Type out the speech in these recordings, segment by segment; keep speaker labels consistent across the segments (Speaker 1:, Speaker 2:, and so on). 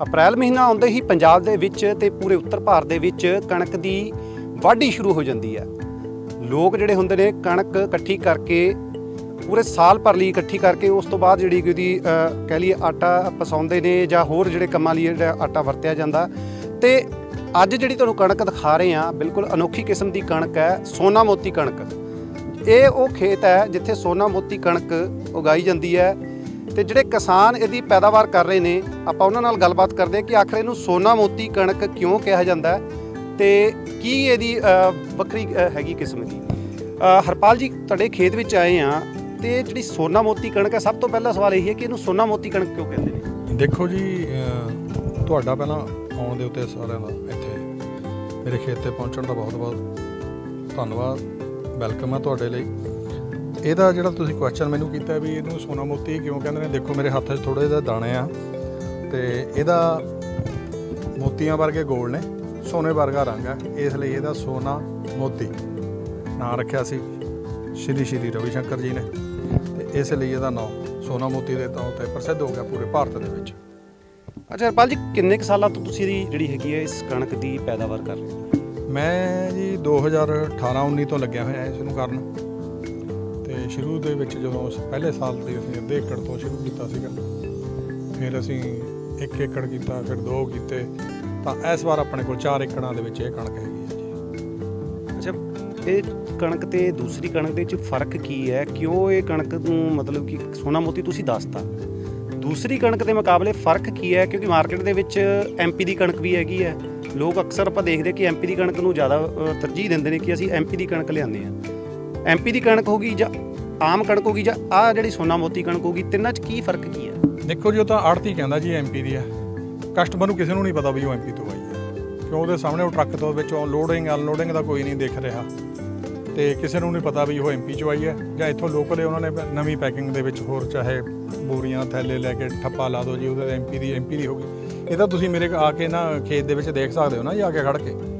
Speaker 1: ਅਪ੍ਰੈਲ ਮਹੀਨਾ ਆਉਂਦੇ ਹੀ ਪੰਜਾਬ ਦੇ ਵਿੱਚ ਤੇ ਪੂਰੇ ਉੱਤਰ ਭਾਰਤ ਦੇ ਵਿੱਚ ਕਣਕ ਦੀ ਵਾਢੀ ਸ਼ੁਰੂ ਹੋ ਜਾਂਦੀ ਹੈ। ਲੋਕ ਜਿਹੜੇ ਹੁੰਦੇ ਨੇ ਕਣਕ ਇਕੱਠੀ ਕਰਕੇ, ਪੂਰੇ ਸਾਲ ਭਰ ਲਈ ਇਕੱਠੀ ਕਰਕੇ ਉਸ ਤੋਂ ਬਾਅਦ ਜਿਹੜੀ ਕਿ ਉਹਦੀ ਕਹਿ ਲਈਏ ਆਟਾ ਪਸਾਉਂਦੇ ਨੇ ਜਾਂ ਹੋਰ ਜਿਹੜੇ ਕੰਮਾਂ ਲਈ ਜਿਹੜਾ ਆਟਾ ਵਰਤਿਆ ਜਾਂਦਾ। ਤੇ ਅੱਜ ਜਿਹੜੀ ਤੁਹਾਨੂੰ ਕਣਕ ਦਿਖਾ ਰਹੇ ਆ ਬਿਲਕੁਲ ਅਨੋਖੀ ਕਿਸਮ ਦੀ ਕਣਕ ਹੈ, ਸੋਨਾ ਮੋਤੀ ਕਣਕ। ਇਹ ਉਹ ਖੇਤ ਹੈ ਜਿੱਥੇ ਸੋਨਾ ਮੋਤੀ ਕਣਕ ਉਗਾਈ ਜਾਂਦੀ ਹੈ। ਤੇ ਜਿਹੜੇ ਕਿਸਾਨ ਇਹਦੀ ਪੈਦਾਵਾਰ ਕਰ ਰਹੇ ਨੇ, ਆਪਾਂ ਉਹਨਾਂ ਨਾਲ ਗੱਲਬਾਤ ਕਰਦੇ ਹਾਂ ਕਿ ਆਖਰ ਇਹਨੂੰ ਸੋਨਾ ਮੋਤੀ ਕਣਕ ਕਿਉਂ ਕਿਹਾ ਜਾਂਦਾ ਹੈ ਤੇ ਕੀ ਇਹਦੀ ਵੱਖਰੀ ਹੈਗੀ ਕਿਸਮ ਦੀ ਹਰਪਾਲ ਜੀ, ਤੁਹਾਡੇ ਖੇਤ ਵਿੱਚ ਆਏ ਆ ਤੇ ਜਿਹੜੀ ਸੋਨਾ ਮੋਤੀ ਕਣਕ ਹੈ, ਸਭ ਤੋਂ ਪਹਿਲਾ ਸਵਾਲ ਇਹ ਹੈ ਕਿ ਇਹਨੂੰ ਸੋਨਾ ਮੋਤੀ ਕਣਕ ਕਿਉਂ ਕਹਿੰਦੇ ਨੇ?
Speaker 2: ਦੇਖੋ ਜੀ ਤੁਹਾਡਾ ਪਹਿਲਾਂ ਆਉਣ ਦੇ ਉੱਤੇ ਸਾਰਿਆਂ ਦਾ ਇੱਥੇ ਮੇਰੇ ਖੇਤ ਤੇ ਪਹੁੰਚਣ ਦਾ ਬਹੁਤ ਬਹੁਤ ਧੰਨਵਾਦ, ਵੈਲਕਮ ਹੈ ਤੁਹਾਡੇ ਲਈ। ਇਹਦਾ ਜਿਹੜਾ ਤੁਸੀਂ ਕੁਐਸਚਨ ਮੈਨੂੰ ਕੀਤਾ ਵੀ ਇਹਨੂੰ ਸੋਨਾ ਮੋਤੀ ਕਿਉਂ ਕਹਿੰਦੇ ਨੇ? ਦੇਖੋ ਮੇਰੇ ਹੱਥ 'ਚ ਥੋੜੇ ਜਿਹੇ ਦਾਣੇ ਆ ਤੇ ਇਹਦਾ ਮੋਤੀਆਂ ਵਰਗੇ ਗੋਲ ਨੇ ਸੋਨੇ ਵਰਗਾ ਰੰਗ ਹੈ ਇਸ ਲਈ ਇਹਦਾ ਸੋਨਾ ਮੋਤੀ। ਨਾਂ ਰੱਖਿਆ ਸੀ ਸ਼੍ਰੀ ਸ਼੍ਰੀ ਰਵੀ ਸ਼ੰਕਰ ਜੀ ਨੇ ਤੇ ਇਸ ਲਈ ਇਹਦਾ ਨਾਮ ਸੋਨਾ ਮੋਤੀ ਦੇ ਤੌਰ ਤੇ ਪ੍ਰਸਿੱਧ ਹੋ ਗਿਆ ਪੂਰੇ ਭਾਰਤ ਦੇ ਵਿੱਚ।
Speaker 1: ਅੱਛਾ ਹਰਪਾਲ ਜੀ ਕਿੰਨੇ ਕੁ ਸਾਲਾਂ ਤੋਂ ਤੁਸੀਂ ਇਹਦੀ ਜਿਹੜੀ ਹੈਗੀ ਹੈ ਇਸ ਕਣਕ ਦੀ ਪੈਦਾਵਾਰ ਕਰ ਰਹੇ ਹੋ?
Speaker 2: ਮੈਂ ਜੀ 2018-19 ਤੋਂ ਲੱਗਿਆ ਹੋਇਆ ਇਸ ਨੂੰ ਕਰਨ। ਤੇ ਸ਼ੁਰੂ ਦੇ ਵਿੱਚ ਜਦੋਂ ਪਹਿਲੇ ਸਾਲ ਦੇ ਅਸੀਂ ਅੱਧੇ ਏਕੜ ਤੋਂ ਸ਼ੁਰੂ ਕੀਤਾ ਸੀਗਾ, ਫਿਰ ਅਸੀਂ 1 ਏਕੜ ਕੀਤਾ, ਫਿਰ 2 ਕੀਤੇ, ਤਾਂ ਇਸ ਵਾਰ ਆਪਣੇ ਕੋਲ 4 ਏਕੜਾਂ ਦੇ ਵਿੱਚ ਇਹ ਕਣਕ ਹੈਗੀ ਹੈ ਜੀ।
Speaker 1: ਅੱਛਾ, ਇਹ ਕਣਕ ਤੇ ਦੂਸਰੀ ਕਣਕ ਦੇ ਵਿੱਚ ਫ਼ਰਕ ਕੀ ਹੈ? ਕਿਉਂ ਇਹ ਕਣਕ ਨੂੰ ਮਤਲਬ ਕਿ ਸੋਨਾ ਮੋਤੀ ਤੁਸੀਂ ਦੱਸਤਾ? ਦੂਸਰੀ ਕਣਕ ਦੇ ਮੁਕਾਬਲੇ ਫ਼ਰਕ ਕੀ ਹੈ? ਕਿਉਂਕਿ ਮਾਰਕੀਟ ਦੇ ਵਿੱਚ ਐਮਪੀ ਦੀ ਕਣਕ ਵੀ ਹੈਗੀ ਹੈ। ਲੋਕ ਅਕਸਰ ਆਪਾਂ ਦੇਖਦੇ ਕਿ ਐਮਪੀ ਦੀ ਕਣਕ ਨੂੰ ਜ਼ਿਆਦਾ ਤਰਜੀਹ ਦਿੰਦੇ ਨੇ ਕਿ ਅਸੀਂ ਐਮਪੀ ਦੀ ਕਣਕ ਲਿਆਉਂਦੇ ਹਾਂ। ਐਮਪੀ ਦੀ ਕਣਕ ਹੋਗੀ ਜਾਂ ਆਮ ਕਣਕ ਹੋਗੀ ਜਾਂ ਆਹ ਜਿਹੜੀ ਸੋਨਾ ਮੋਤੀ ਕਣਕ ਹੋਗੀ ਤਿੰਨਾਂ 'ਚ ਕੀ ਫ਼ਰਕ ਕੀ ਹੈ?
Speaker 2: ਦੇਖੋ ਜੀ, ਉਹ ਤਾਂ ਆੜਤੀ ਕਹਿੰਦਾ ਜੀ ਐਮਪੀ ਦੀ ਹੈ। ਕਸਟਮਰ ਨੂੰ ਕਿਸੇ ਨੂੰ ਨਹੀਂ ਪਤਾ ਵੀ ਉਹ ਐਮਪੀ ਤੋਂ ਆਈ ਹੈ। ਕਿਉਂ ਉਹਦੇ ਸਾਹਮਣੇ ਉਹ ਟਰੱਕ ਤੋਂ ਵਿੱਚੋਂ ਲੋਡਿੰਗ ਅਨਲੋਡਿੰਗ ਦਾ ਕੋਈ ਨਹੀਂ ਦੇਖ ਰਿਹਾ। ਤੇ ਕਿਸੇ ਨੂੰ ਨਹੀਂ ਪਤਾ ਵੀ ਉਹ ਐਮਪੀ ਚੋਂ ਆਈ ਹੈ ਜਾਂ ਇੱਥੋਂ ਲੋਕਲ ਉਹਨਾਂ ਨੇ ਨਵੀਂ ਪੈਕਿੰਗ ਦੇ ਵਿੱਚ ਹੋਰ ਚਾਹੇ ਬੋਰੀਆਂ, ਥੈਲੇ ਲੈ ਕੇ ਠੱਪਾ ਲਾ ਦਿਓ ਜੀ, ਉਹਦੇ ਐਮਪੀ ਦੀ ਐਮਪੀ ਦੀ ਹੋ ਗਈ। ਇਹ ਤਾਂ ਤੁਸੀਂ ਮੇਰੇ ਆ ਕੇ ਨਾ ਖੇਤ ਦੇ ਵਿੱਚ ਦੇਖ ਸਕਦੇ ਹੋ ਨਾ, ਜੀ ਆ ਕੇ ਖੜ ਕੇ।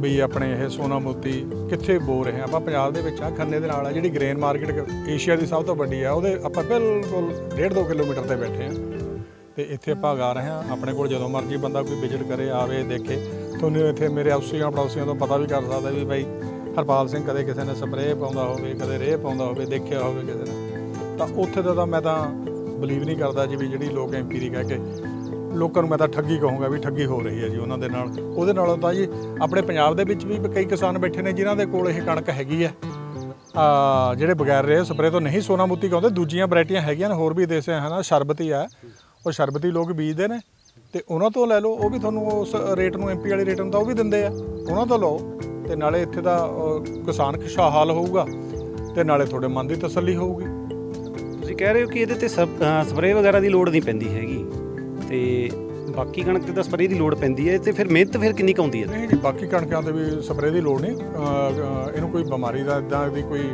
Speaker 2: ਵੀ ਆਪਣੇ ਇਹ ਸੋਨਾ ਮੋਤੀ ਕਿੱਥੇ ਬੋ ਰਹੇ ਆ? ਆਪਾਂ ਪੰਜਾਬ ਦੇ ਵਿੱਚ ਆ ਖੰਨੇ ਦੇ ਨਾਲ ਆ, ਜਿਹੜੀ ਗ੍ਰੇਨ ਮਾਰਕੀਟ ਏਸ਼ੀਆ ਦੀ ਸਭ ਤੋਂ ਵੱਡੀ ਆ, ਉਹਦੇ ਆਪਾਂ ਬਿਲਕੁਲ 1.5 ਕਿਲੋਮੀਟਰ ਤੇ ਬੈਠੇ ਆ। ਤੇ ਇੱਥੇ ਆਪਾਂ ਗਾ ਰਹੇ ਹਾਂ ਆਪਣੇ ਕੋਲ ਜਦੋਂ ਮਰਜ਼ੀ ਬੰਦਾ ਕੋਈ ਵਿਜ਼ਿਟ ਕਰੇ, ਆਵੇ, ਦੇਖੇ। ਤੁਹਾਨੂੰ ਇੱਥੇ ਮੇਰੇ ਆਸੀਆਂ ਪੜੋਸੀਆਂ ਤੋਂ ਪਤਾ ਵੀ ਕਰ ਸਕਦਾ ਵੀ ਬਾਈ ਹਰਪਾਲ ਸਿੰਘ ਕਦੇ ਕਿਸੇ ਨੇ ਸਪਰੇਅ ਪਾਉਂਦਾ ਹੋਵੇ, ਕਦੇ ਰੇਹ ਪਾਉਂਦਾ ਹੋਵੇ, ਦੇਖਿਆ ਹੋਵੇ ਕਿਸੇ ਨੇ। ਤਾਂ ਉੱਥੇ ਦਾ ਤਾਂ ਮੈਂ ਤਾਂ ਬਲੀਵ ਨਹੀਂ ਕਰਦਾ ਜੀ ਵੀ ਜਿਹੜੀ ਲੋਕ ਐਮਪੀ ਦੀ ਕਹਿ ਕੇ ਲੋਕਾਂ ਨੂੰ ਮੈਂ ਤਾਂ ਠੱਗੀ ਕਹੂੰਗਾ ਵੀ ਠੱਗੀ ਹੋ ਰਹੀ ਹੈ ਜੀ ਉਹਨਾਂ ਦੇ ਨਾਲ। ਉਹਦੇ ਨਾਲੋਂ ਤਾਂ ਜੀ ਆਪਣੇ ਪੰਜਾਬ ਦੇ ਵਿੱਚ ਵੀ ਕਈ ਕਿਸਾਨ ਬੈਠੇ ਨੇ ਜਿਨ੍ਹਾਂ ਦੇ ਕੋਲ ਇਹ ਕਣਕ ਹੈਗੀ ਹੈ। ਆ, ਜਿਹੜੇ ਬਗੈਰ ਰੇ ਸਪਰੇ ਤੋਂ ਨਹੀਂ ਸੋਨਾ ਮੋਤੀ ਕਹਿੰਦੇ ਦੂਜੀਆਂ ਵੈਰਾਈਟੀਆਂ ਹੈਗੀਆਂ ਨੇ, ਹੋਰ ਵੀ ਦੇਸੇ ਹਨਾ, ਸ਼ਰਬਤੀ ਆ। ਉਹ ਸ਼ਰਬਤੀ ਲੋਕ ਬੀਜਦੇ ਨੇ ਤੇ ਉਹਨਾਂ ਤੋਂ ਲੈ ਲਓ, ਉਹ ਵੀ ਤੁਹਾਨੂੰ ਉਸ ਰੇਟ ਨੂੰ ਐਮਪੀ ਵਾਲੇ ਰੇਟ ਨੂੰ ਤਾਂ ਉਹ ਵੀ ਦਿੰਦੇ ਆ। ਉਹਨਾਂ ਤੋਂ ਲਓ, ਤੇ ਨਾਲੇ ਇੱਥੇ ਦਾ ਕਿਸਾਨ ਖੁਸ਼ਹਾਲ ਹੋਊਗਾ ਤੇ ਨਾਲੇ ਤੁਹਾਡੇ ਮਨ ਦੀ ਤਸੱਲੀ ਹੋਊਗੀ।
Speaker 1: ਤੁਸੀਂ ਕਹਿ ਰਹੇ ਹੋ ਕਿ ਇਹਦੇ ਤੇ ਸਪਰੇਅ ਵਗੈਰਾ ਦੀ ਲੋੜ ਨਹੀਂ ਪੈਂਦੀ ਹੈਗੀ। ਤੇ ਬਾਕੀ ਕਣਕ ਤੇ ਤਾਂ ਸਪਰੇਅ ਦੀ ਲੋੜ ਪੈਂਦੀ ਹੈ ਤੇ ਫਿਰ ਮਿਹਨਤ ਫਿਰ ਕਿੰਨੀ ਕੁ ਆਉਂਦੀ ਹੈ?
Speaker 2: ਨਹੀਂ ਜੀ ਬਾਕੀ ਕਣਕਾਂ ਤੇ ਵੀ ਸਪਰੇਅ ਦੀ ਲੋੜ ਨਹੀਂ। ਇਹਨੂੰ ਕੋਈ ਬਿਮਾਰੀ ਦਾ ਇਦਾਂ ਦੀ ਕੋਈ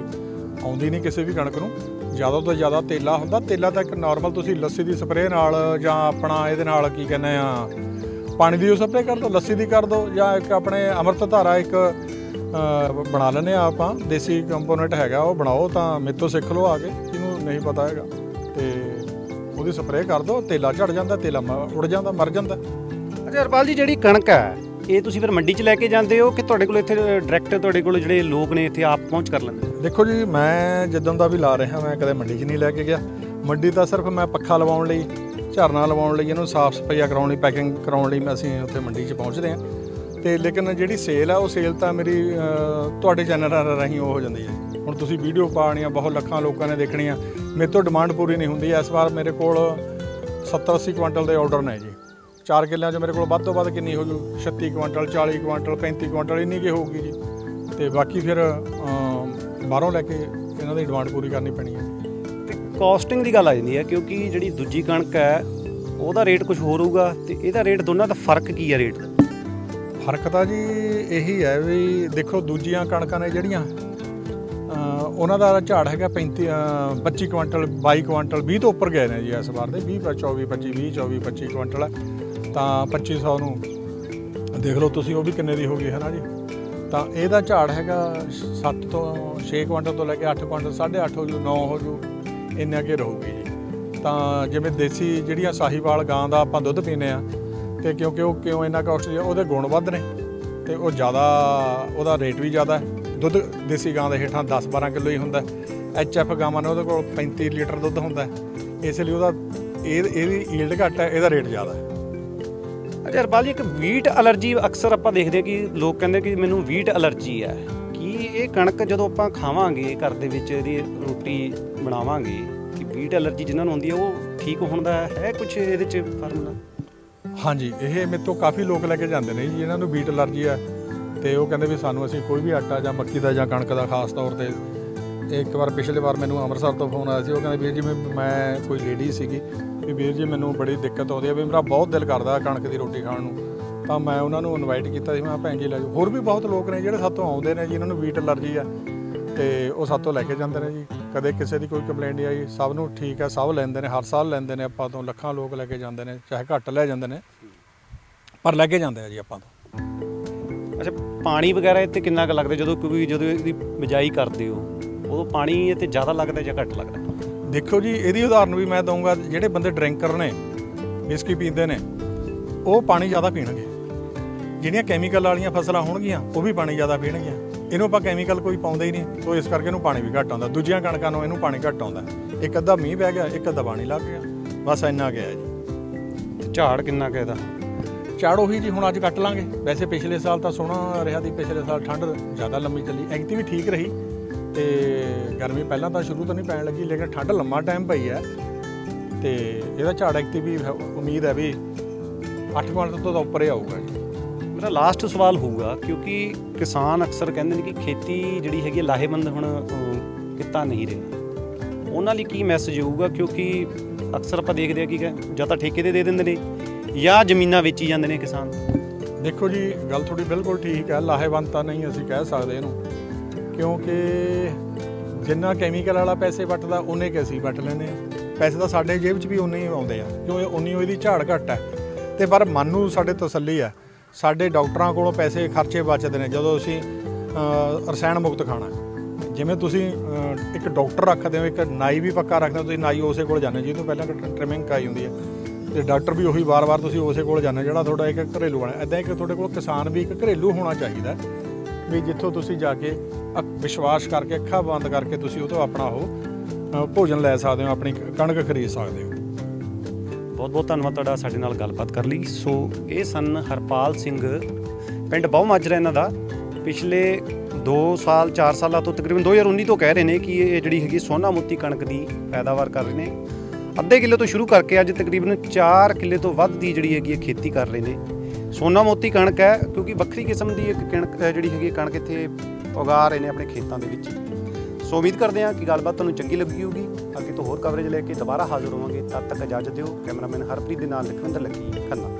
Speaker 2: ਆਉਂਦੀ ਨਹੀਂ ਕਿਸੇ ਵੀ ਕਣਕ ਨੂੰ। ਜ਼ਿਆਦਾ ਤੋਂ ਜ਼ਿਆਦਾ ਤੇਲਾ ਹੁੰਦਾ, ਤੇਲਾ ਤਾਂ ਇੱਕ ਨਾਰਮਲ ਤੁਸੀਂ ਲੱਸੀ ਦੀ ਸਪਰੇਅ ਨਾਲ ਜਾਂ ਆਪਣਾ ਇਹਦੇ ਨਾਲ ਕੀ ਕਹਿੰਦੇ ਆ, ਪਾਣੀ ਦੀ ਸਪਰੇਅ ਕਰ ਦਿਓ ਲੱਸੀ ਦੀ ਕਰ ਦਿਓ ਜਾਂ ਇੱਕ ਆਪਣੇ ਅੰਮ੍ਰਿਤ ਧਾਰਾ ਇੱਕ ਬਣਾ ਲੈਂਦੇ ਆ ਆਪਾਂ, ਦੇਸੀ ਕੰਪੋਨੈਂਟ ਹੈਗਾ, ਉਹ ਬਣਾਓ ਤਾਂ ਮੇਤੋਂ ਸਿੱਖ ਲਓ ਆ ਕੇ, ਜਿਹਨੂੰ ਨਹੀਂ ਪਤਾ ਹੈਗਾ। ਤੇ ਉਹਦੀ ਸਪਰੇਅ ਕਰ ਦਿਓ ਤੇਲਾ ਝੜ ਜਾਂਦਾ ਤੇਲਾ ਮ- ਉੜ ਜਾਂਦਾ ਮਰ ਜਾਂਦਾ।
Speaker 1: ਅੱਛਾ ਹਰਪਾਲ ਜੀ ਜਿਹੜੀ ਕਣਕ ਹੈ ਇਹ ਤੁਸੀਂ ਫਿਰ ਮੰਡੀ 'ਚ ਲੈ ਕੇ ਜਾਂਦੇ ਹੋ ਕਿ ਤੁਹਾਡੇ ਕੋਲ ਇੱਥੇ ਡਾਇਰੈਕਟ ਤੁਹਾਡੇ ਕੋਲ ਜਿਹੜੇ ਲੋਕ ਨੇ ਇੱਥੇ ਆਪ ਪਹੁੰਚ ਕਰ ਲੈਂਦੇ ਨੇ?
Speaker 2: ਦੇਖੋ ਜੀ ਮੈਂ ਜਦੋਂ ਦਾ ਵੀ ਲਾ ਰਿਹਾ ਮੈਂ ਕਦੇ ਮੰਡੀ 'ਚ ਨਹੀਂ ਲੈ ਕੇ ਗਿਆ। ਮੰਡੀ ਤਾਂ ਸਿਰਫ ਮੈਂ ਪੱਖਾ ਲਵਾਉਣ ਲਈ ਝਰਨਾ ਲਵਾਉਣ ਲਈ ਇਹਨੂੰ ਸਾਫ਼ ਸਫਾਈਆ ਕਰਾਉਣ ਲਈ ਪੈਕਿੰਗ ਕਰਾਉਣ ਲਈ ਮੈਂ ਅਸੀਂ ਉੱਥੇ ਮੰਡੀ 'ਚ ਪਹੁੰਚਦੇ ਹਾਂ। ਤੇ ਲੇਕਿਨ ਜਿਹੜੀ ਸੇਲ ਆ ਉਹ ਸੇਲ ਤਾਂ ਮੇਰੀ ਅਹ, ਤੁਹਾਡੇ ਚੈਨਲ ਰਾਹੀਂ ਉਹ ਹੋ ਜਾਂਦੀ ਹੈ। ਹੁਣ ਤੁਸੀਂ ਵੀਡੀਓ ਪਾਣੀਆਂ ਬਹੁਤ ਲੱਖਾਂ ਲੋਕਾਂ ਨੇ ਦੇਖਣੀਆਂ। ਮੇਰੇ ਤੋਂ ਡਿਮਾਂਡ ਪੂਰੀ ਨਹੀਂ ਹੁੰਦੀ। ਇਸ ਵਾਰ ਮੇਰੇ ਕੋਲ 70 80 ਕੁਇੰਟਲ ਦੇ ਆਰਡਰ ਨੇ ਜੀ। 4 ਕਿੱਲਿਆਂ 'ਚ ਮੇਰੇ ਕੋਲ ਵੱਧ ਤੋਂ ਵੱਧ ਕਿੰਨੀ ਹੋ ਜੂ 36 ਕੁਇੰਟਲ 40 ਕੁਇੰਟਲ 35 ਕੁਇੰਟਲ ਇੰਨੀ ਕੀ ਹੋਊਗੀ ਜੀ। ਤੇ ਬਾਕੀ ਫਿਰ ਬਾਹਰੋਂ ਲੈ ਕੇ ਇਹਨਾਂ ਦੀ ਡਿਮਾਂਡ ਪੂਰੀ ਕਰਨੀ ਪੈਣੀ ਹੈ।
Speaker 1: ਤੇ ਕਾਸਟਿੰਗ ਦੀ ਗੱਲ ਆ ਜਾਂਦੀ ਹੈ ਕਿਉਂਕਿ ਜਿਹੜੀ ਦੂਜੀ ਕਣਕ ਹੈ ਉਹਦਾ ਰੇਟ ਕੁਝ ਹੋਰ ਹੋਊਗਾ ਤੇ ਇਹਦਾ ਰੇਟ ਦੋਨਾਂ ਦਾ ਫ਼ਰਕ ਕੀ ਹੈ ਰੇਟ ਦਾ?
Speaker 2: ਫ਼ਰਕ ਤਾਂ ਜੀ ਇਹੀ ਹੈ ਵੀ ਦੇਖੋ ਦੂਜੀਆਂ ਕਣਕਾਂ ਨੇ ਜਿਹੜੀਆਂ ਉਹਨਾਂ ਦਾ ਝਾੜ ਹੈਗਾ 35 ਅਹ, 25 ਕੁਇੰਟਲ 22 ਕੁਇੰਟਲ 20 ਤੋਂ ਉੱਪਰ ਗਏ ਨੇ ਜੀ ਇਸ ਵਾਰ ਦੇ 20 24 25 20 24 25 ਕੁਇੰਟਲ ਹੈ ਤਾਂ 2500 ਨੂੰ ਦੇਖ ਲਓ ਤੁਸੀਂ ਉਹ ਵੀ ਕਿੰਨੇ ਦੀ ਹੋ ਗਈ ਹੈ ਨਾ ਜੀ? ਤਾਂ ਇਹਦਾ ਝਾੜ ਹੈਗਾ 7 ਤੋਂ 6 ਕੁਇੰਟਲ ਤੋਂ ਲੈ ਕੇ 8 ਕੁਇੰਟਲ 8.5 ਹੋ ਜੂ 9 ਹੋ ਜੂ ਇੰਨੇ ਅੱਗੇ ਰਹੂਗੀ ਜੀ। ਤਾਂ ਜਿਵੇਂ ਦੇਸੀ ਜਿਹੜੀਆਂ ਸਾਹੀਵਾਲ ਗਾਂ ਦਾ ਆਪਾਂ ਦੁੱਧ ਪੀਂਦੇ ਆ ਤੇ ਕਿਉਂਕਿ ਉਹ ਕਿਉਂ ਇੰਨਾ ਕਾਸਟਲੀ ਉਹਦੇ ਗੁਣ ਵੱਧ ਨੇ ਤੇ ਉਹ ਜ਼ਿਆਦਾ ਉਹਦਾ ਰੇਟ ਵੀ ਜ਼ਿਆਦਾ ਹੈ। ਦੁੱਧ ਦੇਸੀ ਗਾਂ ਦੇ ਹੇਠਾਂ 10 12 ਕਿਲੋ ਹੀ ਹੁੰਦਾ। ਐਚ ਐਫ ਗਾਵਾਂ ਨੇ ਉਹਦੇ ਕੋਲ 35 ਲੀਟਰ ਦੁੱਧ ਹੁੰਦਾ। ਇਸ ਲਈ ਉਹਦਾ ਇਹ ਇਹਦੀ ਈਲਡ ਘੱਟ ਹੈ ਇਹਦਾ ਰੇਟ ਜ਼ਿਆਦਾ ਹੈ।
Speaker 1: ਅੱਛਾ ਹਰਪਾਲ ਜੀ ਇੱਕ ਵੀਟ ਅਲਰਜੀ ਅਕਸਰ ਆਪਾਂ ਦੇਖਦੇ ਕਿ ਲੋਕ ਕਹਿੰਦੇ ਕਿ ਮੈਨੂੰ ਵੀਟ ਅਲਰਜੀ ਹੈ। ਕੀ ਇਹ ਕਣਕ ਜਦੋਂ ਆਪਾਂ ਖਾਵਾਂਗੇ ਘਰ ਦੇ ਵਿੱਚ ਇਹਦੀ ਰੋਟੀ ਬਣਾਵਾਂਗੇ ਕਿ ਵੀਟ ਅਲਰਜੀ ਜਿਨ੍ਹਾਂ ਨੂੰ ਹੁੰਦੀ ਹੈ ਉਹ ਠੀਕ ਹੋਣ ਦਾ ਹੈ ਕੁਝ ਇਹਦੇ ਚ ਫਾਰਮੂਲਾ
Speaker 2: ਹਾਂਜੀ ਇਹ ਮੇਰੇ ਤੋਂ ਕਾਫੀ ਲੋਕ ਲੈ ਕੇ ਜਾਂਦੇ ਨੇ ਜੀ ਜਿਨ੍ਹਾਂ ਨੂੰ ਬੀਟ ਅਲਰਜੀ ਹੈ। ਤੇ ਉਹ ਕਹਿੰਦੇ ਵੀ ਸਾਨੂੰ ਅਸੀਂ ਕੋਈ ਵੀ ਆਟਾ ਜਾਂ ਮੱਕੀ ਦਾ ਜਾਂ ਕਣਕ ਦਾ ਖਾਸ ਤੌਰ ਤੇ ਇੱਕ ਵਾਰ ਪਿਛਲੇ ਵਾਰ ਮੈਨੂੰ ਅੰਮ੍ਰਿਤਸਰ ਤੋਂ ਫੋਨ ਆਇਆ ਸੀ, ਉਹ ਕਹਿੰਦੇ ਵੀਰ ਜੀ, ਮੈਂ- ਮੈਂ ਕੋਈ ਲੇਡੀ ਸੀਗੀ ਵੀ ਵੀਰ ਜੀ ਮੈਨੂੰ ਬੜੀ ਦਿੱਕਤ ਆਉਂਦੀ ਹੈ ਵੀ ਮੇਰਾ ਬਹੁਤ ਦਿਲ ਕਰਦਾ ਕਣਕ ਦੀ ਰੋਟੀ ਖਾਣ ਨੂੰ। ਤਾਂ ਮੈਂ ਉਹਨਾਂ ਨੂੰ ਇਨਵਾਈਟ ਕੀਤਾ ਸੀ, ਮੈਂ ਭੈਣ ਜੀ ਲੈ ਜਾਓ। ਹੋਰ ਵੀ ਬਹੁਤ ਲੋਕ ਨੇ ਜਿਹੜੇ ਸਾਤੋਂ ਆਉਂਦੇ ਨੇ ਜੀ ਜਿਨ੍ਹਾਂ ਨੂੰ ਵੀਟ ਅਲਰਜੀ ਆ ਤੇ ਉਹ ਸਾਤੋਂ ਲੈ ਕੇ ਜਾਂਦੇ ਨੇ ਜੀ। ਕਦੇ ਕਿਸੇ ਦੀ ਕੋਈ ਕੰਪਲੇਂਟ ਨਹੀਂ ਆਈ, ਸਭ ਨੂੰ ਠੀਕ ਹੈ ਸਭ ਲੈਂਦੇ ਨੇ, ਹਰ ਸਾਲ ਲੈਂਦੇ ਨੇ ਆਪਾਂ ਤੋਂ, ਲੱਖਾਂ ਲੋਕ ਲੈ ਕੇ ਜਾਂਦੇ ਨੇ, ਚਾਹੇ ਘੱਟ ਲੈ ਜਾਂਦੇ ਨੇ, ਪਰ ਲੈ ਕੇ ਜਾਂਦੇ ਆ ਜੀ ਆਪਾਂ ਤੋਂ।
Speaker 1: ਅੱਛਾ ਪਾਣੀ ਵਗੈਰਾ ਤੇ ਕਿੰਨਾ ਕੁ ਲੱਗਦਾ? ਜਦੋਂ ਕਿਉਂਕਿ ਜਦੋਂ ਇਹਦੀ ਬਿਜਾਈ ਕਰਦੇ ਹੋ ਉਦੋਂ ਪਾਣੀ ਇਹ ਤੇ ਜ਼ਿਆਦਾ ਲੱਗਦਾ ਜਾਂ ਘੱਟ ਲੱਗਦਾ?
Speaker 2: ਦੇਖੋ ਜੀ ਇਹਦੀ ਉਦਾਹਰਨ ਵੀ ਮੈਂ ਦਊਂਗਾ ਜਿਹੜੇ ਬੰਦੇ ਡਰਿੰਕਰ ਨੇ ਵਿਸਕੀ ਪੀਂਦੇ ਨੇ ਉਹ ਪਾਣੀ ਜ਼ਿਆਦਾ ਪੀਣਗੇ। ਜਿਹੜੀਆਂ ਕੈਮੀਕਲ ਵਾਲੀਆਂ ਫਸਲਾਂ ਹੋਣਗੀਆਂ ਉਹ ਵੀ ਪਾਣੀ ਜ਼ਿਆਦਾ ਪੀਣਗੀਆਂ। ਇਹਨੂੰ ਆਪਾਂ ਕੈਮੀਕਲ ਕੋਈ ਪਾਉਂਦੇ ਹੀ ਨਹੀਂ ਸੋ ਇਸ ਕਰਕੇ ਇਹਨੂੰ ਪਾਣੀ ਵੀ ਘੱਟ ਆਉਂਦਾ। ਦੂਜੀਆਂ ਕਣਕਾਂ ਨੂੰ ਇਹਨੂੰ ਪਾਣੀ ਘੱਟ ਆਉਂਦਾ। ਇੱਕ ਅੱਧਾ ਮੀਂਹ ਪੈ ਗਿਆ ਇੱਕ ਅੱਧਾ ਪਾਣੀ ਲੱਗ ਗਿਆ। ਬਸ ਇੰਨਾ ਗਿਆ ਜੀ।
Speaker 1: ਝਾੜ ਕਿੰਨਾ ਕੁ ਇਹਦਾ?
Speaker 2: ਝਾੜ ਉਹੀ ਜੀ ਹੁਣ ਅੱਜ ਕੱਟ ਲਾਂਗੇ। ਵੈਸੇ ਪਿਛਲੇ ਸਾਲ ਤਾਂ ਸੋਹਣਾ ਰਿਹਾ ਦੀ ਪਿਛਲੇ ਸਾਲ ਠੰਡ ਜ਼ਿਆਦਾ ਲੰਮੀ ਚੱਲੀ। ਐਗਤੀ ਵੀ ਠੀਕ ਰਹੀ ਤੇ ਗਰਮੀ ਪਹਿਲਾਂ ਤਾਂ ਸ਼ੁਰੂ ਤੋਂ ਨਹੀਂ ਪੈਣ ਲੱਗੀ ਲੇਕਿਨ ਠੰਡ ਲੰਮਾ ਟਾਈਮ ਪਈ ਹੈ। ਤੇ ਇਹਦਾ ਝਾੜ ਐਗਤੀ ਵੀ ਉਮੀਦ ਹੈ ਵੀ 8 ਕੁਆਂਟਲ ਤੋਂ ਉੱਪਰ ਹੀ ਆਊਗਾ ਜੀ।
Speaker 1: ਮੇਰਾ ਲਾਸਟ ਸਵਾਲ ਹੋਊਗਾ ਕਿਉਂਕਿ ਕਿਸਾਨ ਅਕਸਰ ਕਹਿੰਦੇ ਨੇ ਕਿ ਖੇਤੀ ਜਿਹੜੀ ਹੈਗੀ ਹੈ ਲਾਹੇਵੰਦ ਹੁਣ ਅਹ, ਕਿੱਤਾ ਨਹੀਂ ਰਿਹਾ। ਉਹਨਾਂ ਲਈ ਕੀ ਮੈਸੇਜ ਹੋਊਗਾ? ਕਿਉਂਕਿ ਅਕਸਰ ਆਪਾਂ ਦੇਖਦੇ ਆ ਕਿ ਕ- ਜਾਂ ਤਾਂ ਠੇਕੇ ਤੇ ਦੇ ਦਿੰਦੇ ਨੇ ਜਾਂ ਜ਼ਮੀਨਾਂ ਵੇਚੀ ਜਾਂਦੇ ਨੇ ਕਿਸਾਨ?
Speaker 2: ਦੇਖੋ ਜੀ, ਗੱਲ ਤੁਹਾਡੀ ਬਿਲਕੁਲ ਠੀਕ ਹੈ, ਲਾਹੇਵੰਦ ਤਾਂ ਨਹੀਂ ਅਸੀਂ ਕਹਿ ਸਕਦੇ ਇਹਨੂੰ। ਕਿਉਂਕਿ ਜਿੰਨਾ ਕੈਮੀਕਲ ਵਾਲਾ ਪੈਸੇ ਵੱਟਦਾ, ਉਹਨੇ ਕਿ ਅਸੀਂ ਵੱਟ ਲੈਂਦੇ ਹਾਂ। ਪੈਸੇ ਤਾਂ ਸਾਡੇ ਜੇਬ 'ਚ ਵੀ ਉਨੇ ਹੀ ਆਉਂਦੇ ਆ, ਕਿਉਂ ਉਨੀ ਉਹਦੀ ਝਾੜ ਘੱਟ ਹੈ। ਤੇ ਪਰ ਮਨ ਨੂੰ ਸਾਡੇ ਤਸੱਲੀ ਹੈ, ਸਾਡੇ ਡਾਕਟਰਾਂ ਕੋਲੋਂ ਪੈਸੇ ਖਰਚੇ ਬਚਦੇ ਨੇ, ਜਦੋਂ ਅਸੀਂ ਰਸਾਇਣ ਮੁਕਤ ਖਾਣਾ ਜਿਵੇਂ ਤੁਸੀਂ ਇੱਕ ਡਾਕਟਰ ਰੱਖਦੇ ਹੋ, ਇੱਕ ਨਾਈ ਵੀ ਪੱਕਾ ਰੱਖਦੇ ਹੋ, ਤੁਸੀਂ ਨਾਈ ਉਸੇ ਕੋਲ ਜਾਂਦੇ ਹੋ, ਜਿਹਦੇ ਤੋਂ ਪਹਿਲਾਂ ਟ੍ਰਿਮਿੰਗ ਕਰਾਈ ਹੁੰਦੀ ਹੈ। ਤੇ ਡਾਕਟਰ ਵੀ ਉਹੀ ਵਾਰ-ਵਾਰ ਤੁਸੀਂ ਉਸੇ ਕੋਲ ਜਾਂਦੇ ਹੋ, ਜਿਹੜਾ ਤੁਹਾਡਾ ਇੱਕ ਘਰੇਲੂ ਬਣਾ ਐਦਾਂ ਇੱਕ ਤੁਹਾਡੇ ਕੋਲ ਕਿਸਾਨ ਵੀ ਇੱਕ ਘਰੇਲੂ ਹੋਣਾ ਚਾਹੀਦਾ ਵੀ ਜਿੱਥੋਂ ਤੁਸੀਂ ਜਾ ਕੇ ਅ- ਵਿਸ਼ਵਾਸ ਕਰਕੇ, ਅੱਖਾਂ ਬੰਦ ਕਰਕੇ ਤੁਸੀਂ ਉਹ ਤੋਂ ਆਪਣਾ ਉਹ ਭੋਜਨ ਲੈ ਸਕਦੇ ਹੋ, ਆਪਣੀ ਕਣਕ ਖਰੀਦ ਸਕਦੇ ਹੋ।
Speaker 1: ਬਹੁਤ ਬਹੁਤ ਧੰਨਵਾਦ ਤੁਹਾਡਾ ਸਾਡੇ ਨਾਲ ਗੱਲਬਾਤ ਕਰ ਲਈ। ਸੋ ਇਹ ਸਨ ਹਰਪਾਲ ਸਿੰਘ, ਪਿੰਡ ਬਹੁ ਮਾਜਰਾ ਇਹਨਾਂ ਦਾ। ਪਿਛਲੇ 2 ਸਾਲ 4 ਸਾਲਾਂ ਤੋਂ ਤਕਰੀਬਨ 2019 ਤੋਂ ਕਹਿ ਰਹੇ ਨੇ ਕਿ ਇਹ ਜਿਹੜੀ ਹੈਗੀ ਸੋਨਾ ਮੋਤੀ ਕਣਕ ਦੀ ਪੈਦਾਵਾਰ ਕਰ ਰਹੇ ਨੇ। ਅੱਧੇ ਕਿੱਲੇ ਤੋਂ ਸ਼ੁਰੂ ਕਰਕੇ ਅੱਜ ਤਕਰੀਬਨ 4 ਕਿੱਲੇ ਤੋਂ ਵੱਧ ਦੀ ਜਿਹੜੀ ਹੈਗੀ ਹੈ ਖੇਤੀ ਕਰ ਰਹੇ ਨੇ। ਸੋਨਾ ਮੋਤੀ ਕਣਕ ਹੈ, ਕਿਉਂਕਿ ਵੱਖਰੀ ਕਿਸਮ ਦੀ ਇੱਕ ਕਣਕ ਜਿਹੜੀ ਹੈਗੀ ਹੈ ਕਣਕ ਇੱਥੇ ਉਗਾ ਰਹੇ ਨੇ ਆਪਣੇ ਖੇਤਾਂ ਦੇ ਵਿੱਚ। ਸੋ ਉਮੀਦ ਕਰਦੇ ਹਾਂ ਕਿ ਗੱਲਬਾਤ ਤੁਹਾਨੂੰ ਚੰਗੀ ਲੱਗੀ ਹੋਊਗੀ। ਅੱਗੇ ਤੋਂ ਹੋਰ ਕਵਰੇਜ ਲੈ ਕੇ ਦੁਬਾਰਾ ਹਾਜ਼ਰ ਹੋਵਾਂਗੇ। ਤਦ ਤੱਕ ਇਜਾਜ਼ਤ ਦਿਓ। ਕੈਮਰਾਮੈਨ ਹਰਪ੍ਰੀਤ ਦੇ ਨਾਲ ਲਖਵਿੰਦਰ ਲੱਕੀ ਖੰਨਾ।